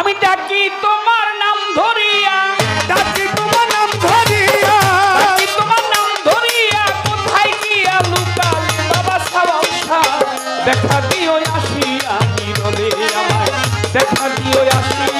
আমি ডাকি তোমার নাম ধরিয়া। ডাকি তোমার নাম ধরিয়া। ডাকি তোমার নাম ধরিয়া কোথায় গিয়া লুকাল? বাবা সাবাসা দেখা দিও আসিয়া নীরবে আমায়। দেখা দিও আসিয়া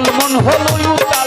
পাগল মন হলো